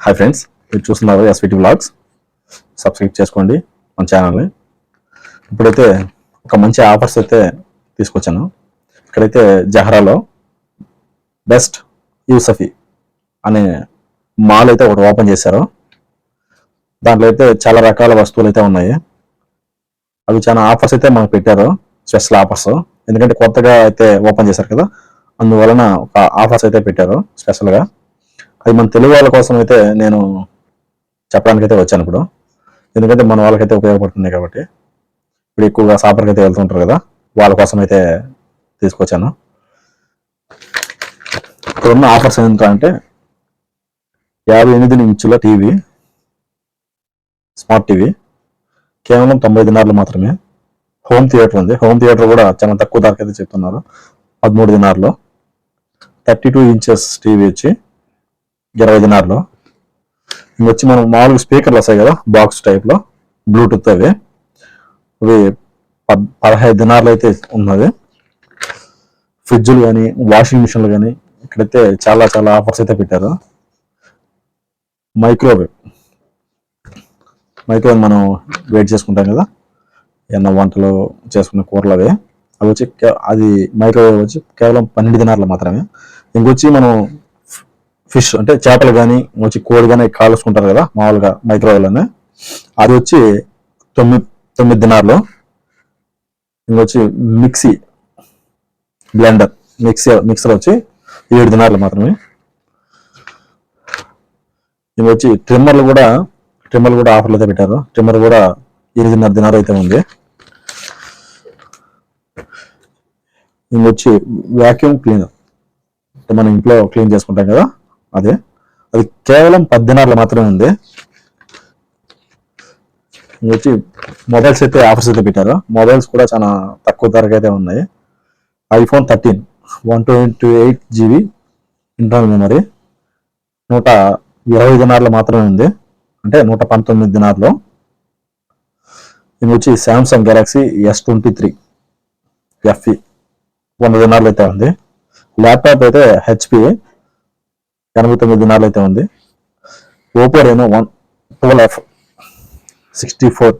Hi friends మీరు చూస్తున్నారు SVT blogs subscribe చేసుకోండి మన ఛానల్ని ఇప్పుడైతే ఒక మంచి ఆఫర్స్ అయితే తీసుకొచ్చాను. ఇక్కడైతే జహరాలో బెస్ట్ యూసఫీ e అనే మాల్ అయితే ఒకటి ఓపెన్ చేశారు. దాంట్లో అయితే చాలా రకాల వస్తువులు అయితే ఉన్నాయి. అవి చాలా ఆఫర్స్ అయితే మనకు పెట్టారు. స్పెషల్ ఆఫర్స్ ఎందుకంటే కొత్తగా అయితే ఓపెన్ చేశారు కదా. అందువలన ఒక ఆఫర్స్ అయితే పెట్టారు స్పెషల్గా అది మన తెలుగు వాళ్ళ కోసం అయితే నేను చెప్పడానికి అయితే వచ్చాను ఇప్పుడు. ఎందుకంటే మన వాళ్ళకైతే ఉపయోగపడుతుంది కాబట్టి. ఇప్పుడు ఎక్కువగా సాపర్కి అయితే వెళ్తుంటారు కదా వాళ్ళ కోసం అయితే తీసుకొచ్చాను. ఇక్కడ ఉన్న ఆఫర్స్ ఏంటంటే యాభై ఎనిమిది ఇంచుల టీవీ స్మార్ట్ టీవీ కేవలం తొంభై దినార్లు మాత్రమే. హోమ్ థియేటర్ ఉంది. హోమ్ థియేటర్ కూడా చాలా తక్కువ ధరకు అయితే చెప్తున్నారు. పదమూడు దినార్లో. థర్టీ టూ ఇంచెస్ టీవీ వచ్చి ఇరవై దినార్లు. వచ్చి మనం మామూలుగా స్పీకర్లు వస్తాయి కదా బాక్స్ టైప్లో బ్లూటూత్ అవి. అవి పద్ పదహైదు దినార్లు అయితే ఉన్నది ఫ్రిడ్జ్లు కానీ వాషింగ్ మిషన్లు కానీ ఇక్కడైతే చాలా చాలా ఆఫర్స్ అయితే పెట్టారు. మైక్రోవేవ్. మైక్రోవేవ్ మనం వెయిట్ చేసుకుంటాం కదా ఏమన్నా వంటలు చేసుకునే కూరలు అవి. అవి వచ్చి అది మైక్రోవేవ్ వచ్చి కేవలం పన్నెండు దినార్లు మాత్రమే. ఇంకొచ్చి మనం ఫిష్ అంటే చేపలు కానీ వచ్చి కోడి కానీ కాలుసుకుంటారు కదా మామూలుగా మైక్రోవేవ్లోనే అది వచ్చి తొమ్మిది తొమ్మిది దినార్లు. ఇంకొచ్చి మిక్సీ బ్లెండర్ మిక్సీ మిక్సర్ వచ్చి ఏడు దినార్లు మాత్రమే. ఇంకొచ్చి ట్రిమ్మర్లు కూడా ట్రిమ్మర్లు కూడా ఆఫర్లు అయితే పెట్టారు. ట్రిమ్మర్ కూడా ఎనిమిదిన్నర దినారు అయితే ఉంది. ఇంకొచ్చి వ్యాక్యూమ్ క్లీనర్ అంటే మనం ఇంట్లో క్లీన్ చేసుకుంటాం కదా. అదే? అది కేవలం పది మాత్రమే ఉంది. వచ్చి మొబైల్స్ అయితే ఆఫర్స్ అయితే పెట్టారు. మొబైల్స్ కూడా చాలా తక్కువ ధరకు అయితే ఉన్నాయి. IPhone thirteen one twenty eight GB internal memory నూట ఇరవై దినార్లు మాత్రమే ఉంది. అంటే నూట పంతొమ్మిది దినార్లు. ఇది వచ్చి Samsung Galaxy S twenty three FE వంద దినార్లు అయితే ఉంది. ల్యాప్టాప్ అయితే హెచ్పి ఎనభై తొమ్మిది దినాలు అయితే ఉంది. Oppo Reno one twelve F sixty four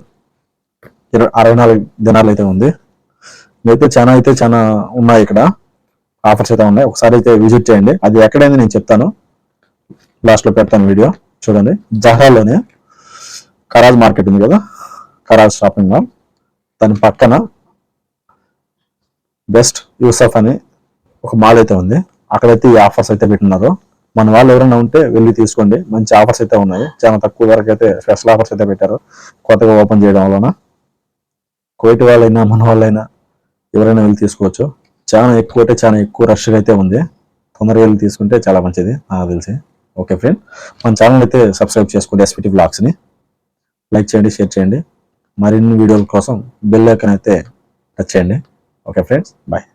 ఇరవై అరవై నాలుగు దినాలు అయితే ఉంది. అయితే చాలా అయితే చాలా ఉన్నాయి ఇక్కడ. ఆఫర్స్ అయితే ఉన్నాయి. ఒకసారి అయితే విజిట్ చేయండి. అది ఎక్కడైంది నేను చెప్తాను. లాస్ట్లో పెడతాను వీడియో చూడండి. జహరాలోనే కరాజ్ మార్కెట్ ఉంది కదా. కరాజ్ షాపింగ్ మాల్ దాని పక్కన బెస్ట్ యూసఫ్ అని ఒక మాల్ అయితే ఉంది. అక్కడైతే ఈ ఆఫర్స్ అయితే పెట్టినారు. మన వాళ్ళు ఎవరైనా ఉంటే వెళ్ళి తీసుకోండి. మంచి ఆఫర్స్ అయితే ఉన్నాయి. చాలా తక్కువ ధరకు అయితే స్పెషల్ ఆఫర్స్ అయితే పెట్టారు. కొత్తగా ఓపెన్ చేయడం వలన కోయిట్ వాళ్ళైనా మన వాళ్ళైనా ఎవరైనా వెళ్ళి తీసుకోవచ్చు. చాలా ఎక్కువ అంటే చాలా ఎక్కువ రష్గా అయితే ఉంది. తొందరగా వెళ్ళి తీసుకుంటే చాలా మంచిది నాకు తెలిసి. ఓకే ఫ్రెండ్ మన ఛానల్ అయితే సబ్స్క్రైబ్ చేసుకోండి ఎస్పిటి బ్లాగ్స్ని లైక్ చేయండి షేర్ చేయండి. మరిన్ని వీడియోల కోసం బెల్ ఐకన్ అయితే టచ్ చేయండి. Okay friends bye